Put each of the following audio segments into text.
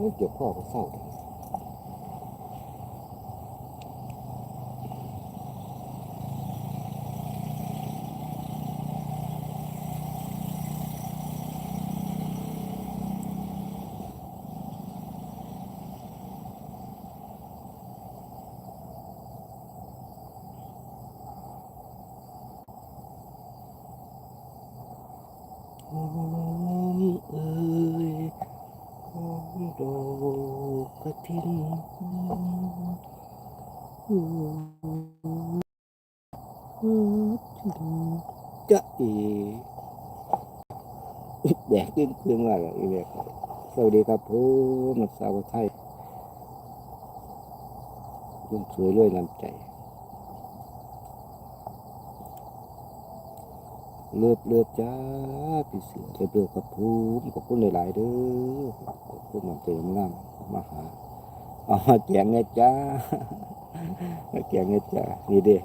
อ้ยเจ็บข้อก็เศร้าหอมเอ่ยหอมดอกกระทินอืมจะเอแดก ขึ้นเครื่องอะไรอีเวียครับสวัสดีครับผมนักสาวไทยคุณสวยรวยน้ำใจเลือบเลือบจ้าพี่เสือเลือบเลือบกับภูมิขอบคุณหลายๆเด้อขอบคุณน้ำใจงามมาหาเอามาแจงไงจ้ามาแจงไงจ้านี่เด้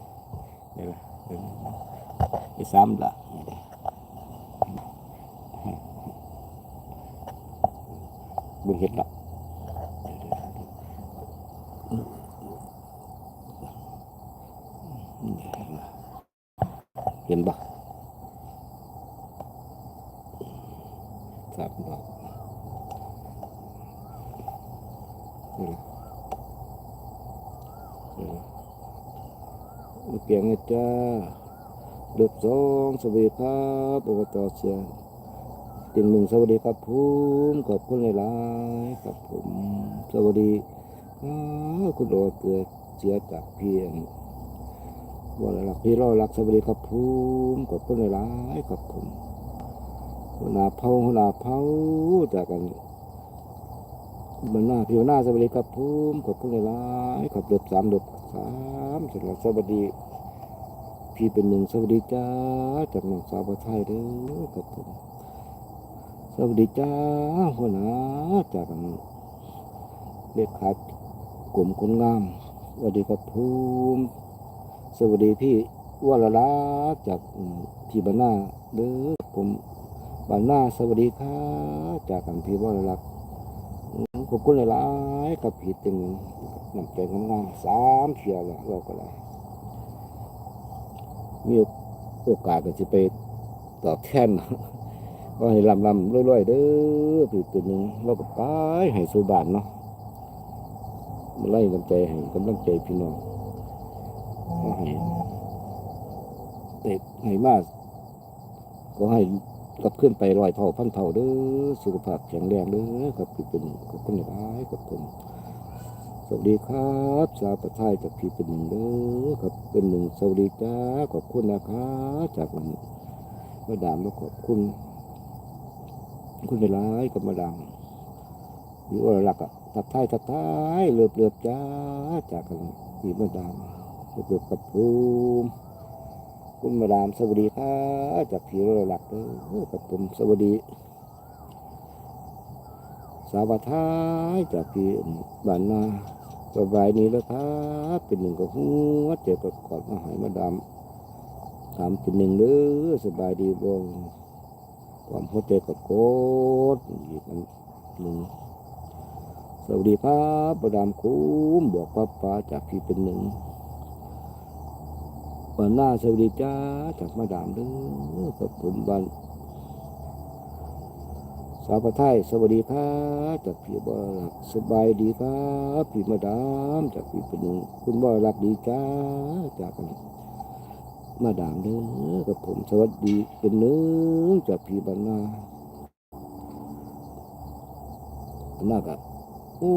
เดี๋ยวนะเดี๋ยวไอ้ซ้ำละนี่เด้ เบิ่งเห็ดละเห็นปะสามดอกนี่แหละนี่แหละมาเกียงนจ้าเดือบสองสวัสดีครับอบตเสียง ติงหนึ่งสวัสดีครับผมขอบคุณหลายๆครับผมสวัสดีคุณโอเกิดเสียจากเพียงว่าหลักพี่รอหลักสวัสดีครับผมขอบคุณหลายๆครับผมหัวหน้าเผาหัวหน้าเผาจากกันบรรณาพี่หัวหน้าสวัสดีครับผมขอบคุณหลายๆขอบเดือบสามเดือบสามสำหรับสวัสดีพี่เป็นหนึ่งสวัสดีจ้าจากน้องสาวประไทยเด้อครับผม สวัสดีจ้าหัวหน้าจากเลขากลุ่มคนงาม สวัสดีครับผมสวัสดีพี่วรลักษณ์จากอืมพี่บรรณาเด้อผมบานหน้าสวัสดีครับจากกันพี่ว่ารักอืมขอบคุณหลายๆกับพี่ตึงน้ำใจงามๆสามเชียร์ละเราก็เลยมีโอกาสก็จะไปตอบแทน ก็ให้ลำลำๆรวยๆเด้อพี่ตัวหนึ่งเราก็ไปให้สุบานเนาะมาไล่กำใจให้กำลังใจพี่น้องก็ให้เตะให้มากก็ให้กลับขึ้นไปร้อยเท่าพันเท่าเด้อสุขภาพแข็งแรงเด้อครับพี่เป็นขอบคุณหลายครับผมสวัสดีครับสาวประเทายจากพี่เป็นหนึ่งเด้อครับเป็นหนึ่งสวัสดีจ้าขอบคุณนะครับจากวันมาดามแล้วขอบคุณ คุณหลายกับมาดามอยู่อหลักอะทักทายทักทายเลือบเลือบจ้าจากกันพี่มาดามเลือบเลือบกับภูมิคุณมาดามสวัสดีครับจากผีโรหลักเด้อกับผมสวัสดี สาวท้ายจากพี่บ้านนาสบายนี้แล้วครับเป็นหนึ่งกับหัวเจอกับกอดมาหายมาดามถามเป็นหนึ่งเด้อสบายดีบ่ ความหัวใจกับโกดอีกอันหนึ่งสวัสดีครับมาดามคุ้มบอกป้าป้าจากพี่เป็นหนึ่งบ้านหน้าสวัสดีจ้าจากมาดามเด้อกับผมบ้านสาวประไทยสวัสดีครับจากพี่บ่รักสบายดีครับพี่มาดามจากพี่เป็นหนึ่งคุณบ่รักดีจ้าจาก มาด่ามเด้อกับผมสวัสดีเป็นหนึ่งจากพี่บ้านนาบ้านหน้ากับโอ้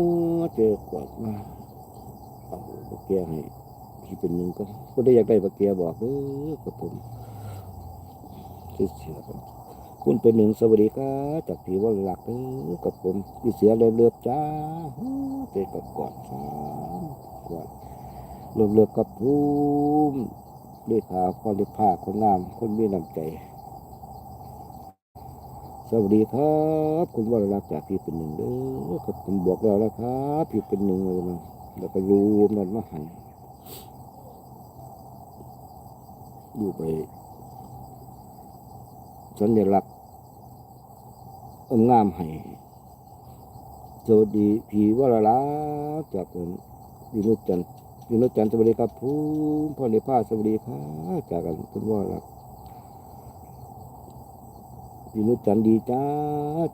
เจอกวดมาเอาแกให้ที่เป็นหนึ่งก็ก็ได้อยากได้ปากเกียบอกเออกับผมที่เสียครับคุณเป็นหนึ่งสวัสดีครับจากผีว่าหลักเออกับผมที่เสียเลือบจ้าเจอกับกอดสามกอดเลือบเลือบกับภูมิ เลือดขาวคนดผ้าคนงาม คนมีน้ำใจ สวัสดีครับ คุณว่ารักจากพี่เป็นหนึ่งเด้อกับผมบอกแล้วนะครับพี่เป็นหนึ่งเลยนะแล้วก็รวมมันมาใหันอยู่ไปสัญลักษณ์องค์งามให้สวัสดีพี่วรลาจากพี่นุชจัน ทร์พี่นุจันทร์สวัสดีครับผู้พ่อในผ้าสวัสดีครับจากกันคุณว่ารลาพี่นุจันทร์ดีจ้า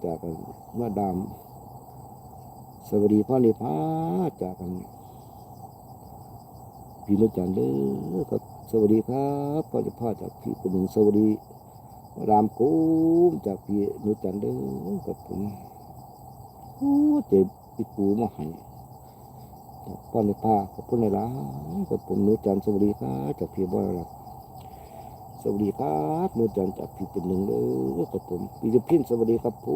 จากกันมาดามสวัสดีพ่อในผ้าจากกันพี่นุจันทร์เด้อครับ สวัสดีครับพ่อในผ้าจากพี่คนหนึ่งสวัสดีรามกุ้มจากพี่นุจันเด้อกับผมโอ้เจ็บอีปูมาให้ ป้อนในผ้าขอบคุณในร้านกับผมนุจันทร์สวัสดีครับจากพี่บ่อยหลักสวัสดีครับนุจันทร์จากพี่เป็นหนึ่งเลยกับผมพี่จะพินสวัสดีครับผ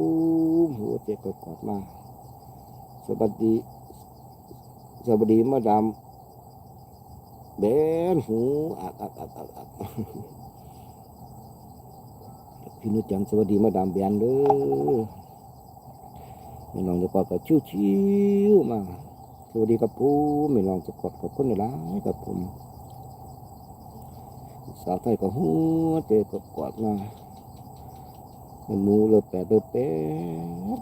มหัวเจ็บกอดมาสวัสดี สวัสดีมาดามแบนหูอักอักอักอักอักพี่นุจันทร์สวัสดีมาดามแบนเด้อไม่ลองจะกอดกับชิวชิวๆมา สวัสดีครับผมไม่ลองจะกดกับคนในร้ายกับผม สาวไทยก็หัวเจอกับกดมาเป็นหมูเลือแปดเลือแปด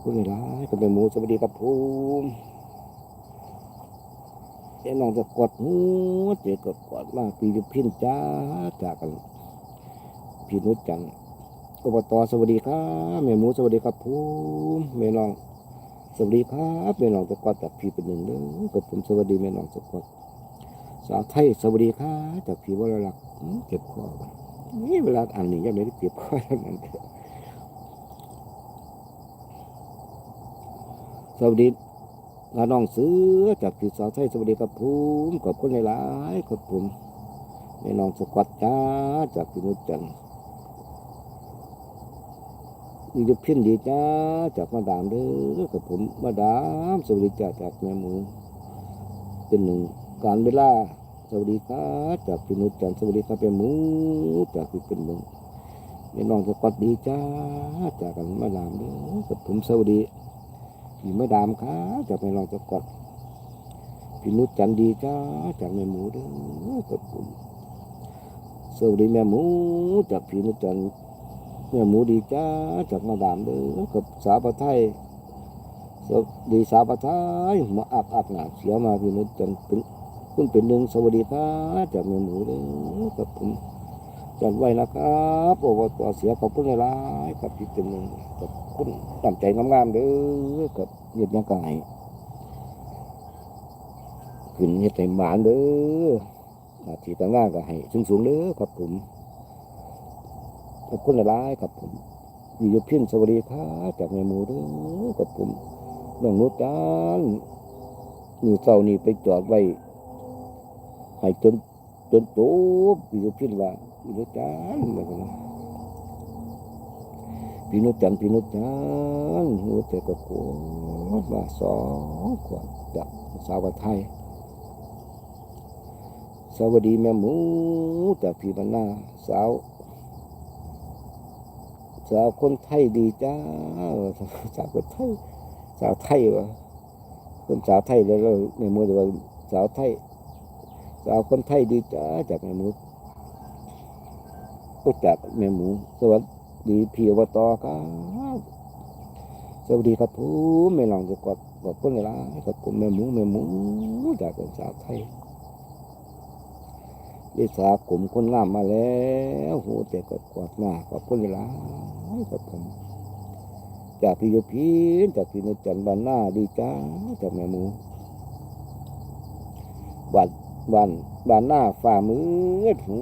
คนในร้ายก็เป็นหมูสวัสดีครับผมเอ้น้องจะกดหัวเจอกับกดมาปีจะพินจ้าจากกันพี่นุชจันทร์อบตสวัสดีครับแม่หมูสวัสดีครับผมแม่น้อง สวัสดีครับแม่น้องสะกอดจากพี่เป็นหนึ่งเด้อกับผมสวัสดีแม่น้องสะกอดสาวไทยสวัสดีครับจากพี่วรลักษ์เก็บคอนี่เวลาอ่านนี่ยังไม่ได้เก็บคอแล้วนั่นเด้อสวัสดีลาน้องเสือจากพี่สาวไทยสวัสดีครับผมขอบคุณหลายๆครับผมแม่น้องสกอดจ้าจากพี่นุชจันทร์ นี่จะเพี้ยนดีจ้าจากมาดามเด้อกับผมมาดามสวัสดีจ้าจากแม่หมู เป็นหนึ่งการเวลาสวัสดีครับจากพี่นุชจันสวัสดีครับแม่หมูจากพี่เป็นหนึ่งแม่น้องสกอตดีจ้าจากกันมาดามเด้อกับผมสวัสดีพี่มาดามครับจากแม่น้องสกอตพี่นุชจันดีจ้าจากแม่หมูเด้อกับผมสวัสดีแม่หมูจากพี่นุชจัน ทร์แม่หมูดีจ้าจากมาดามเด้อกับสาวปะไทยสวัสดีสาวปะไทยมาอักอักหนาเสียมาพี่นุชจันเป็นคุณเป็นหนึ่งสวัสดีครับจากแม่หมูเด้อกับผมจันไว้นะครับโอ้ว่าตัวเสียขอบคุณหลายกับพี่เป็นหนึ่งกับคุณตั้งใจงามๆเด้อกับเย็ดยังไงขึ้นเฮ็ดให้หมานเด้อหน้าที่ต่างงานก็ให้สูงๆเด้อครับผม อบคุณหลายๆครับผมอยู่ยพินสวัสดีครับจากแม่หมูด้วยกับผมน้องนุชจานมือเศร้านี่ไปจอดไว้ให้จนจนโตอยู่ยพินว่าอยู่นุชจานมากันนะพี่นุชจันพี่นุชจันหัวใจก็โกรธมาสองขวดจากสาวไทยสวัสดีแม่หมูจากพี่บรรณาสาว สาวคนไทยดีจ้าสาวคนไทยสาวไทยวะคนสาวไทยแล้วเราในมือว่าสาวไทยสาวคนไทยดีจ้าจากแม่หมูก็จากแม่หมู สวัสดีพี่อบตครับสวัสดีครับผมแม่ลองจะกดขอบคุณเวลากับผมแม่หมูแม่หมูจากเป็นสาวไทย ได้สาวกลุ่มคนงามมาแล้วโหแต่กดกอดหน้าขอบคุณเวลากับผมจากพี่โยพีนจากพี่นุจันบานหน้าดีจ้าจากแม่หมูบ้านบ้านบ้านหน้าฝ่ามือหู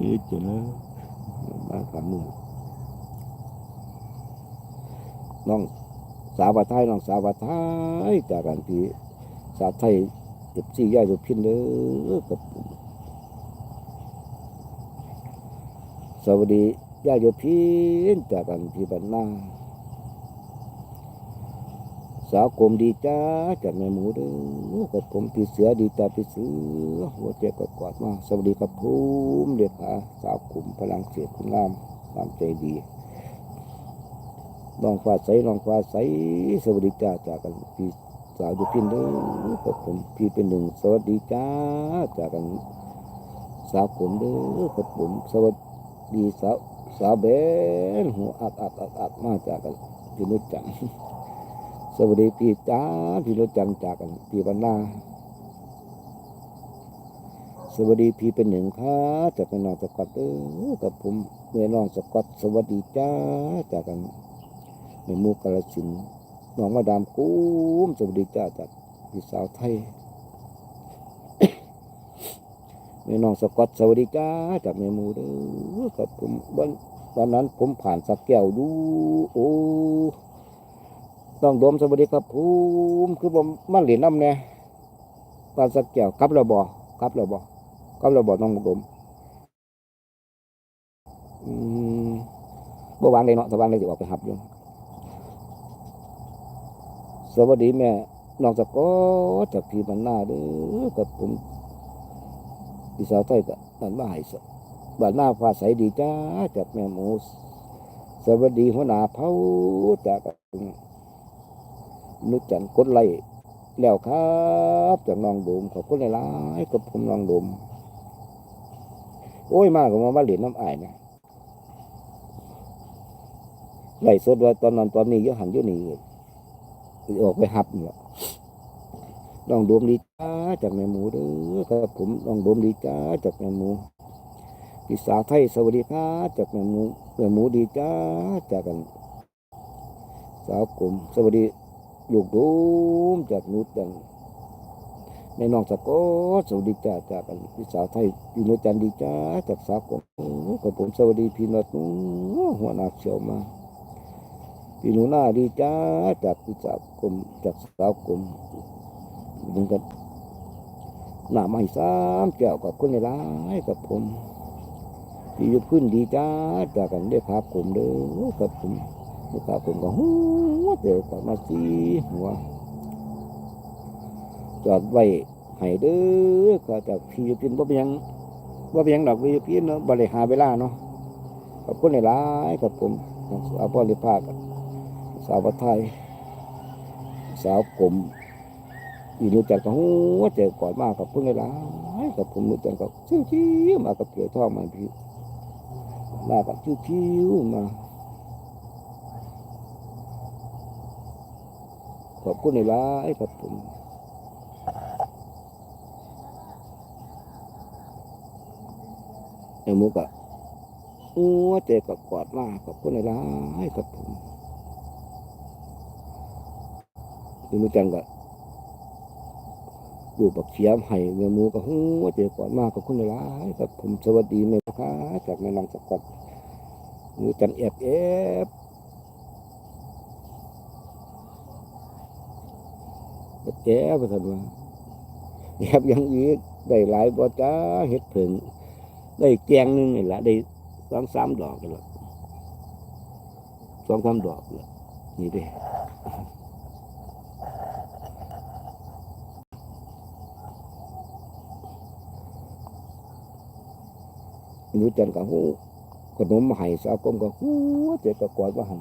นี่จ้ะนะบ้านฝ่ามือน้องสาวบาไทยน้องสาวบาไทยจากกันพี่สาวไทย เจ็บซี่ย่อยโยพินเด้อกับผมสวัสดีย่าโยพินจากกันพี่บันนาสาวกลมดีจ้าจากแม่หมูเด้อกับผมพี่เสือดีจ้าพี่เสือหัวใจก็กอดมาสวัสดีครับภูมิเด็กขาสาวกลุ่มพลังเสียคุณงามความใจดีน้องฟ้าใสน้องฟ้าใสสวัสดีจ้าจากกันพี่ สาวโยพินเด้อกับผมพี่เป็นหนึ่งสวัสดีจ้าจากกันสาวกลุ่มเด้อกับผมสวัสดีสาวสาวเบนหัวอักอักอักอักมาจากกันพี่นุชจันทร์สวัสดีพี่จ้าพี่นุชจันทร์จากกันพี่บรรณาสวัสดีพี่เป็นหนึ่งค่ะจากเป็นน้องสกอตเออกับผมเมื่อน้องสกอตสวัสดีจ้าจากกันในมูกาลสิน น้องมาดามกุ้มสวัสดีจ้าจากพี่สาวไทยแม่น้องสกอตสวัสดีจ้าจากแม่มูเด้อกับผมวันวันนั้นผมผ่านสักแก้วดู โอ้ต้องดมสวัสดีครับผมคือผมมาเหรียญน้ำเนี่ยผ่านสักแก้วกับแล้วบ่กับแล้วบ่กับแล้วบ่น้องดมอืมบ่วางเลยเนาะสวางเลยจะออกไปหับอยู่ สวัสดีแม่น้องสกอจากพี่บรรณาเด้อกับผมพี่สาวไทยก็บ้านมาให้สบ้านหน้าฟ้าใสดีจ้าจากแม่หมูสวัสดีหัวหน้าเผาจากนุชจันทร์กดไล่แล้วครับจากน้องโดมขอบคุณหลายๆกับผมน้องโดมโอ้ยมากกว่ามาเหรียญน้ำอายนะไล่สดว่าตอนนั้นตอนนี้ยอะหันเยอะนี่ออกไปหับเนี่ยน้องดมดีจ้าจากแม่หมูเด้อครับผมน้องดมดีจ้าจากแม่หมูพี่สาวไทยสวัสดีครับจากแม่หมูแม่หมูดีจ้าจากกัน สาวกลุ่มสวัสดีลูกโดมจากนุชจันทร์แม่น้องสะกอตสวัสดีจ้าจากกันพี่สาวไทยพี่นุชจันดีจ้าจากสาวกลุ่มกับผมสวัสดีพี่นัดหัวหน้าเชียวมา พี่หนูหน้าดีจ้าจากพี่สาวกลุ่มจากสาวกลุ่มมันก็หน้าไม่ซ้ำแก้วกับคนในร้ายกับผมพี่ยุขึ้นดีจ้าจากกันได้พาผมเด้อกับผมได้พาผมก็หัวเจอกับมาสีหัวจอดไว้ให้เด้อก็จากพี่ยุพินบ่าเป็นยังบ่าเป็นยังดอกพี่ยุพินเนาะบ่ได้หารเวลาเนาะกับคนในร้ายกับผมสาพอริภาค สาวไทย สาวกลมอีนูจันก็หัวเจอก่อนมากกับเพิ่งไงล่ะกับผมนูจันก็ชิวชิวมากับเกี่ยวท่อมาพี่มากับชิวชิวมาขอบคุณในร้ายกับผมไอ้มูกอะหัวเจอกับกอดมากขอบคุณในร้ายกับผม อีนูจันก็อยู่บักเขียมให้เนื้อหมูกับหัวเจอก่อนมากกับคุณหลายกับผมสวัสดีแม่ค้าจากแม่นางสกอตหมูจันแอบแอบแอบไปทันว่าแอบยังอีกได้หลายบ่จ้าเห็ดผึ่งได้แกงหนึงนี่แหละได้สองสามดอกนี่แหละสองสามดอกนี่นี่เด้ รู้จันกับหูขนมมาให้สาวก้มกับหูเจ็บกับกอดว่าหั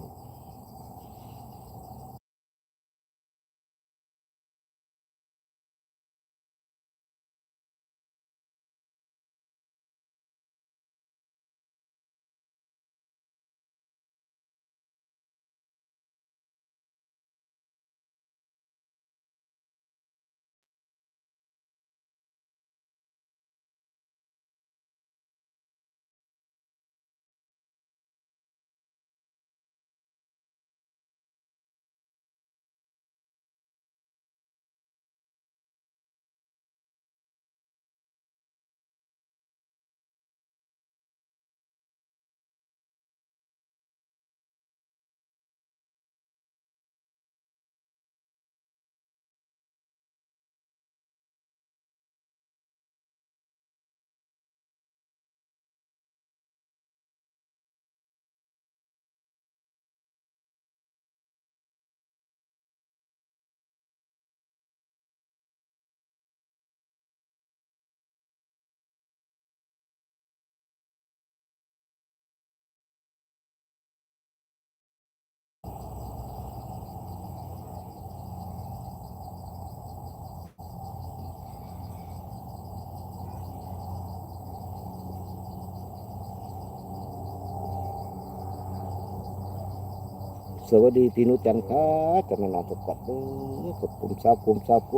สวัสดีพี่นุจันทร์ครับจากแม่นางสกัดเด้อกับผมสาวผมสาวผ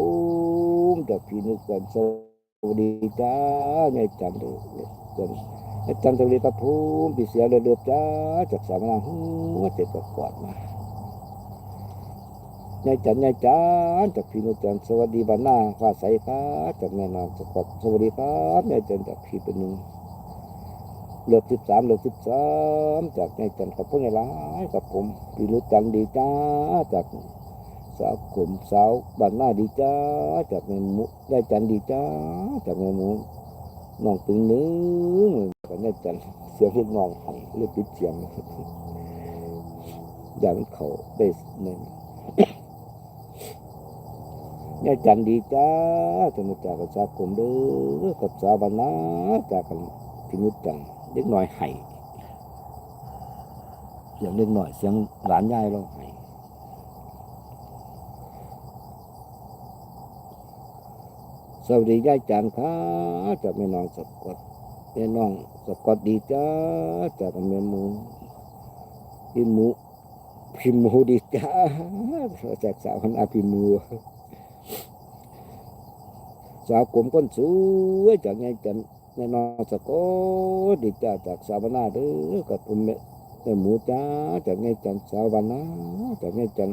มจากพี่นุจันทร์สวัสดีจ้ายายจันทร์เด้อจันจันทร์สวัสดีครับผมพี่เสียเรือเดือบจ้าจากสามนางหัวเจ็บกับกอดมายายจันทร์ยายจันทร์จากพี่นุจันทร์สวัสดีบ้านหน้าฟ้าใสครับจากแม่นางสกัดสวัสดีครับยายจันทร์จากพี่เป็นหนึ่ง เลือกสิบสามเลือกสิบสามจากในจันทร์กับพวกในร้ายกับผมพี่รู้จันดีจ้าจากสาวกลุ่มสาวบ้านหน้าดีจ้าจากในมูได้จันดีจ้าจากในมูน้องตึงนึงกับในจันเสียงลูกน้องไห้เรียกปิดเสียงอย่างมันเขาได้หนึ่งยายจันดีจ้าจะมาจากกับสาวกลุ่มเด้อกับสาวบ้านหน้าจากกันพี่นุชจัน เล็กน้อยไห้เสียงเล็กน้อยเสียงหลานยายร้องไห้สวัสดียายจันครับจากแม่น้องสกดแม่น้องสกดดีจ้าจากแม่มูพี่หมูพี่หมูดีจ้าจากสาวคนอาพี่หมูสาวกลมก้นสวยจากยายจัน แม่น้องสะโกดีจ้าจากสาวนาเด้อกับผมแม่แม่หมูจ้าจากไงจันสาวนาจากไงจัน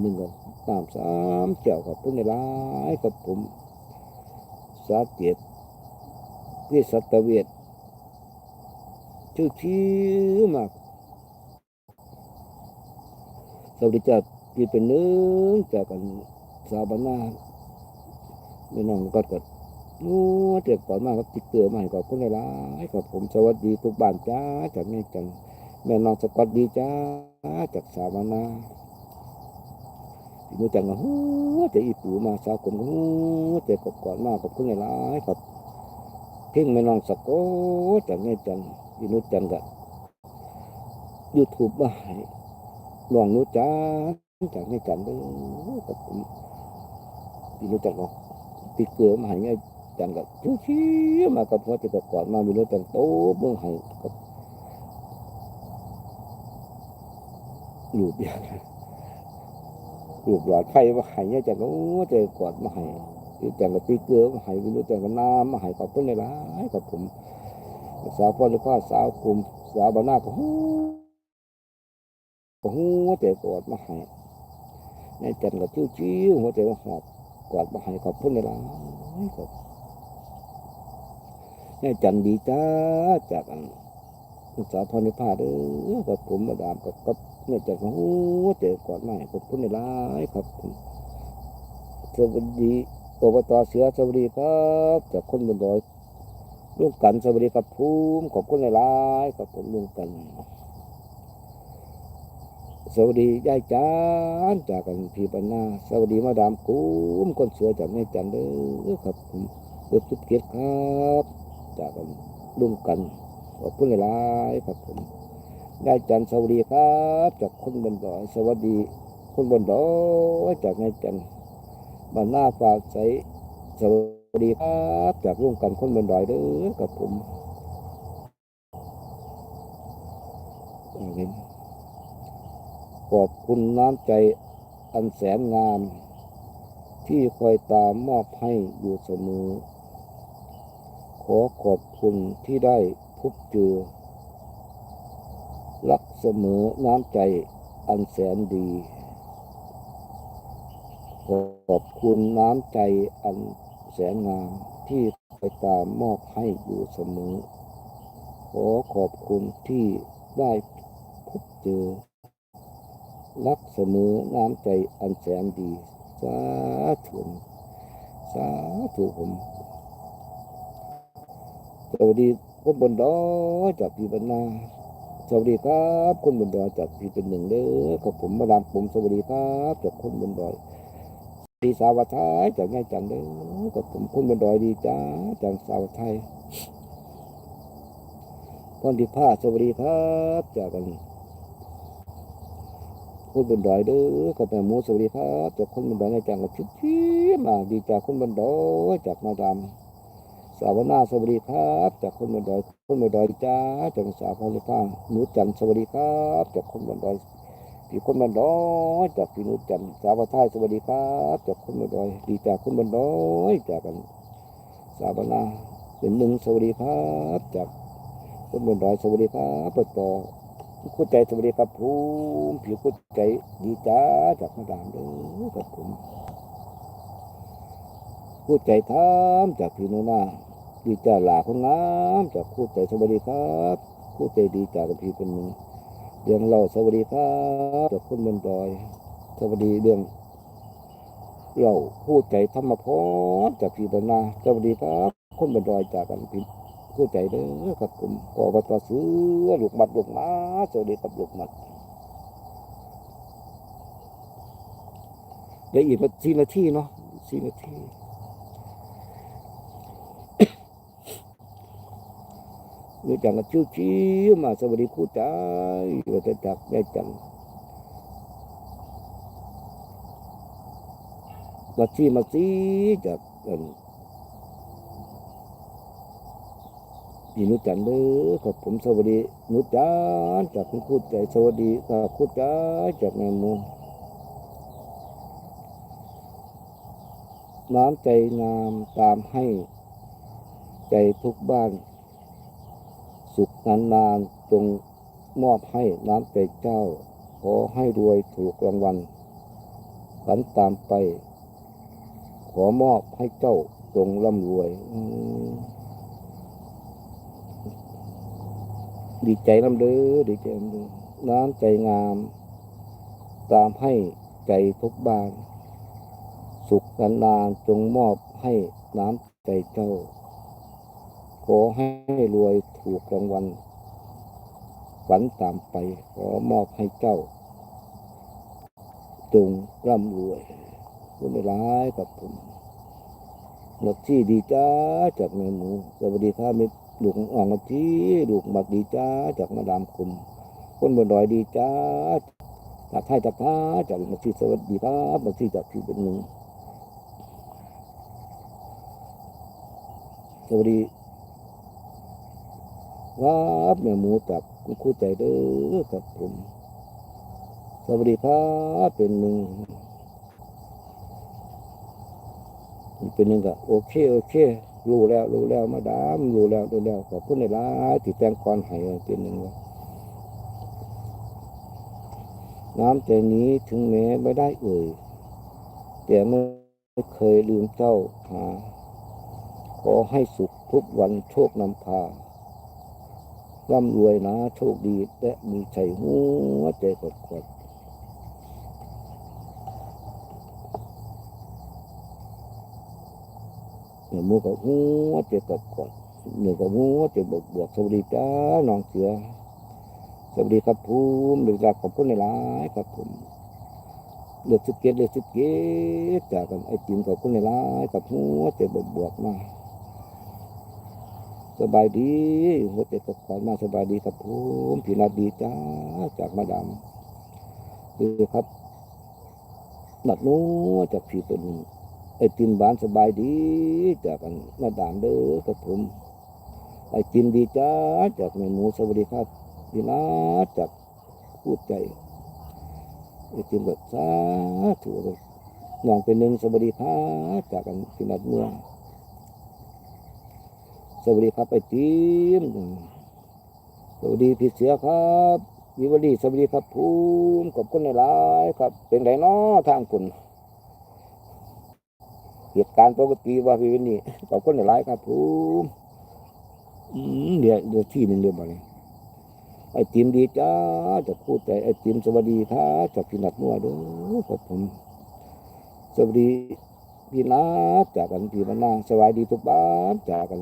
หนึ่งกับสามสามเจ้ากับพุ่นในร้ายกับผมสาเกียรติวิสัตเวทชื่อชื่อมากสวัสดีจ้าพี่เป็นหนึ่งจากกันสาวนาแม่น้องก็กด งูเจ็บก่อนมากครับติดเกลือมาให้กับคนหลายๆครับผมสวัสดีทุกบ้านจ้าจากแม่จันแม่น้องสกอตดีจ้าจากสาวนาพี่มูจังก็หูจะอีปูมาสาวคนก็หูเจ็บก่อนมากกับคนหลายๆครับเพ่งแม่น้องสกอตจากแม่จันพี่มูจังก็ยูทูบมาให้ลองนู้จ้าจากแม่จันเด้อกับผมพี่มูจังก็ติดเกลือมาให้ไง จันก็ชี้มากับหัวจะกอดมามีรถจันโตเมืองให้กับอยู่เดียวลูกหลอดไฟมาให้เนี่ยจันก็จะกอดมาให้จันก็ตีเกลือมาให้มีรถจันก็น้ำมาให้กับต้นในร้ายกับผม สาวพ่อหรือพ่อสาวกลุ่มสาวบ้านหน้าก็หูก็หูจะกอดมาให้เนี่ยจันก็ชิ้วๆหัวใจก็หอบกอดมาให้กับต้นในร้ายกับ นี่จันดีจ้าจากอันสาวพรนิพาเด้อกับผมมาดามกับกับเนี่ยจากหัวเจอก่อนมาขอบคุณในร้ายครับผมสวัสดีอบตเสือสวัสดีครับจากคนบนดอยร่วมกันสวัสดีครับภูมิขอบคุณในร้ายครับผมร่วมกัน สวัสดียายจานจากกันพี่ปัญนาสวัสดีมาดามกุ้มคนสวยจากแม่จันเด้อครับผมเปิดทุกเกียรติครับ จากกันร่วมกันขอบคุณหลายครับผมได้จันทร์สวัสดีครับจากคนบนดอยสวัสดี คนบนดอยจากนายจันทร์บ้านหน้าฝากใสสวัสดีครับจากร่วมกันคนบนดอยเด้อกับผมขอบคุณน้ำใจอันแสนงาม ที่คอยตามมอบให้อยู่เสมอ ขอขอบคุณที่ได้พบเจอ รักเสมอน้ำใจอันแสนดี ขอบคุณน้ำใจอันแสนงามที่คอยตามมอบให้อยู่เสมอ ขอขอบคุณที่ได้พบเจอ รักเสมอน้ำใจอันแสนดี สาธุสาธุผม สวัสดีคนบนดอยจากพี่บรรณาสวัสดีครับ คนบนดอยจากพี่เป็นหนึ่งเด้อกับผมมาดามผมสวัสดีครับจากคนบนดอยดีสาวไทยจากง่ายจังเด้อกับผมคนบนดอยดีจ้าจากสาวไทยพรที่ผ้าสวัสดีครับจากกันคนบนดอยเด้อกับแม่หมูสวัสดีครับจากคนบนดอยง่ายจังกับชิดมาดีจากคนบนดอยจากมาดาม สาวนาสวัสดีครับจากคนบนดอยคนบนดอยจ้าจากสาวพรฟ้าหนูจันสวัสดีครับจากคนบนดอยพี่คนบันดอยจากพี่นุจันสาวท้ายสวัสดีครับจากคนบันดอยดีจากคนบันดอยจากกันสาวนาเป็นหนึ่งสวัสดีครับจากคนบันดอยสวัสดีครับปต่อคู่ใจสวัสดีครับภูมิผิวคู่ใจดีจ้าจากมาดามเด้อครับผม คู่ใจทามจากพี่นุนาดีจ้าหลาคนงามจากคู่ใจสวัสดีครับคู่ใจดีจากับพี่เป็นหนึ่งเรื่องเราสวัสดีครับจากคุณบนดอย สวัสดีเรื่องเราผู้ใจธรรมพรจากพี่บรรณาสวัสดีครับคุณบนดอยจากกันพี่ผู้ใจเด้อครับผมกอบตซื้อลูกมัดลูกมาสวัสดีครับลูกมัดเดี๋ยวอีกสี่นาทีเนาะสี่นาที รู้จักกันชิวมาสวัสดีคู่ใจเราจะจักได้จังมาซีมาซีจากกันพี่นุจันเด้อครับผมสวัสดีนุจันจากคุณคู่ใจสวัสดีครับคู่ใจจากแม่มูน้ำใจงามตามให้ใจทุกบ้าน สุขนานๆจงมอบให้น้ำใจเจ้า ขอให้รวยถูกรางวัลฝันตามไป ขอมอบให้เจ้าจงร่ำรวยดีใจน้ำเด้อดีใจน้ำเด้อน้ำใจงาม ตามให้ใจทุกบ้าน สุขนานๆจงมอบให้น้ำใจเจ้า ขอให้รวยถูกรางวัลฝันตามไป ขอมอบให้เจ้า จงร่ำรวยคุณไม่ร้ายกับผมหนกที่ดีจ้าจากแม่หมูสวัสดีครับมิตรลูกอ่องมาที่ลูกหมักดีจ้าจากมาดามคุมคนบนดอยดีจ้าจากไทยจากท่าจากมาที่สวัสดีครับมาที่จากพี่เป็นหนึ่งสวัสดี ครับแม่หมูจากคุณครูใจเด้อครับผมสวัสดีครับเป็นหนึ่งเป็นหนึ่งก็โอเคโอเครู้แล้วรู้แล้วมาดามรู้แล้วรู้แล้วขอบคุณในร้ายที่แต่งก่อนให้เป็นหนึ่งว่าน้ำใจนี้ถึงแม้ไม่ได้เอ่ยแต่ไม่เคยลืมเจ้าหาขอให้สุขทุกวันโชคนำพา ร่ำรวยนะ โชคดี และมีใจหัวใจกดกดเนี่ยมือกับหัวใจกดกดเหนือกับหัวใจบวกบวกสวัสดีจ้าน้องเสือสวัสดีครับภูมิหรือจากขอบคุณในร้ายครับผมเลือกสิบเกตเลือกสิบเกตจากกันไอติมขอบคุณในร้ายกับหัวใจบวกบวกมา สบายดีหัวใจตกขวัญมาสบายดีครับผมพี่นาดีจ้าจากมาดามดูครับหนักนู้จากพี่เป็นไอติมบานสบายดี จากกันมาดามเด้อครับผมไอติมดีจ้าจากแม่หมูสวัสดีครับพี่นาจากพูดใจไอติมแบบสาธุเลยน้องเป็นหนึ่งสวัสดีครับจากกันพี่นัดเมือง สวัสดีครับไอติมสวัสดีพี่เสือครับวิวัดีสวัสดีครับภูมิขอบคุณในหลายครับ เป็นไรเนาะทางคุณเหตุการณ์ปกติว่าพี่วันนี้ขอบคุณในหลายครับภูมิเดี๋ยวเดี๋ยวที่หนึ่งเดี๋ยวมาเลยไอติมดีจ้าจากพูดใจไอติมสวัสดีครับจากพี่นัดนัวด้วยครับผมสวัสดีพี่นัดจากกันพี่มานาสวัสดีทุกบ้านจากกัน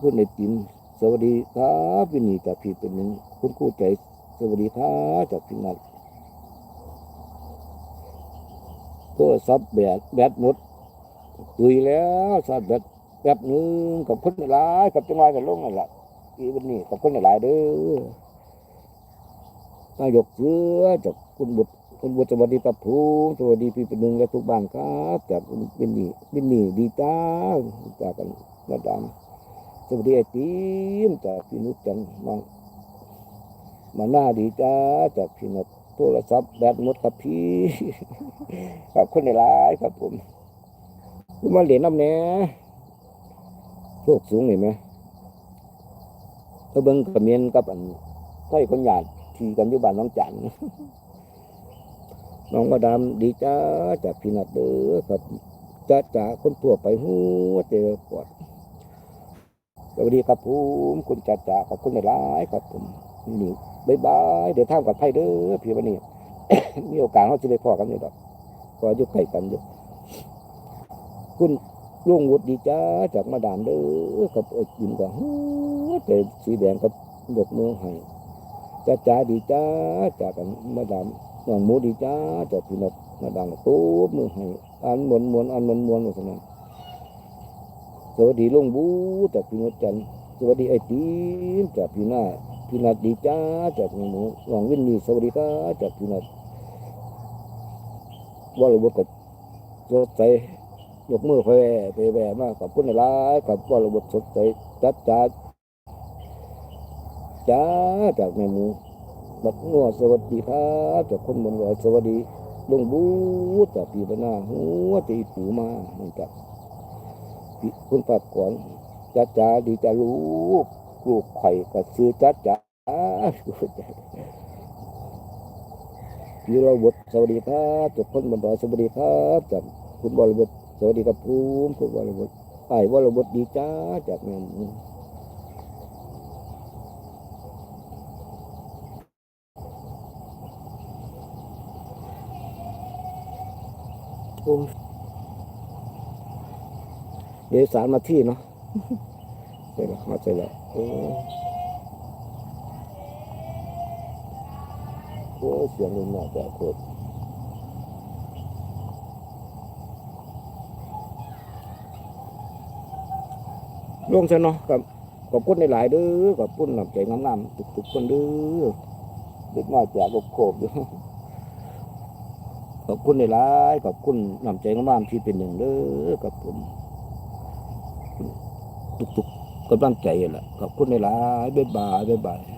คุณไอติมสวัสดีครับวินีจากพี่เป็นหนึ่งคุณคู่ใจ สวัสดีครับจากพี่นัทโทรศัพท์แบตแบตหมดตุยแล้วชาแบตแป๊บนึงกับพุ่นหลายกับจังหวะกันลงนั่นแหละอีวันนี้กับพุ่นหลายเด้อนายกเสือจากคุณบุตรคุณบุตรสวัสดีกับผู้สวัสดีพี่เป็นหนึ่งและทุกบ้านครับจากคุณวินนี่วินนี่ดีจ้าจากกันระดาม สวัสดีไอติมจากพี่นุชจันทร์น้องมาหน้าดีจ้าจากพี่นัดโทรศัพท์แบตหมดครับพี่ครับคนในร้ายครับผมคือมาเหรียญน้ำแหน่โชคสูงเห็นไหมถ้าเบิ้งกระเมียนกับอันถ้อยคนหยาดทีกันยู่บ้านน้องจันน้องมาดามดีจ้าจากพี่นัดเด้อครับจ้าจ๋าคนทั่วไปหัวเจอปวด สวัสดีครับผมคุณจ้าจ๋าขอบคุณในร้ายๆครับผมนี่บายบายเดี๋ยวท่ามกับไพ่เด้อพี่วันนี้มีโอกาสเขาจะได้พอกันอยู่ดอกพออยู่ใกล้กันอยู่คุณลุงวุฒิดีจ้าจากมาดามเด้อกับอิดยินกับหัวใจสีแดงกับดอกมือให้จ้าจ๋าดีจ้าจากกันมาดามน้องมูดีจ้าจากพี่นัดมาดามตู้มือให้อันมวนมวนอันมวนมวนว่าสนะ สวัสดีลุงบูจากพี่นัดจันสวัสดีไอตีมจากพี่นาพี่นัดดีจ้าจากหมูหลวงวินนี่สวัสดีครับจากพี่นัดว่าเราบดกับสดใสยกมือไปแหว่ไปแหว่มากกับพุ่นหลายกับว่าเราบดสดใสจัดจ้าจ้าจากแม่หมูบัดงัวสวัสดีครับจากคนบนลอยสวัสดีลุงบูจากพี่บรรณาหัวตีปูมาเหมือนกับ คุณปรับก่อนจ้าจ้าดีจ้าลูกลูกไข่ก็ซื้อจัดจ้าพี่เราบทสวัสดีครับจากคนบนดอยสวัสดีครับจากคุณบริบทสวัสดีครับภูมิคุณบริบทไอ้วรบทดีจ้าจากแม่หมูโอ้ย เดี๋ยวสารมาที่เนาะใช่แล้วมาใช่แล้วโอ้โอ้เสียงลมหนาจะโคตรลงซะเนาะกับขอบคุณในหลายๆเด้อขอบคุณนำใจงามๆทุกๆคนเด้อเด็กน้อยจกโคบอยู่ขอบคุณในหลายๆขอบคุณนำใจงามๆที่เป็นหนึ่งเด้อกับผม กๆกำลังใจแหละขอบคุณในหลายๆบ๊ายบายบ๊ายบาย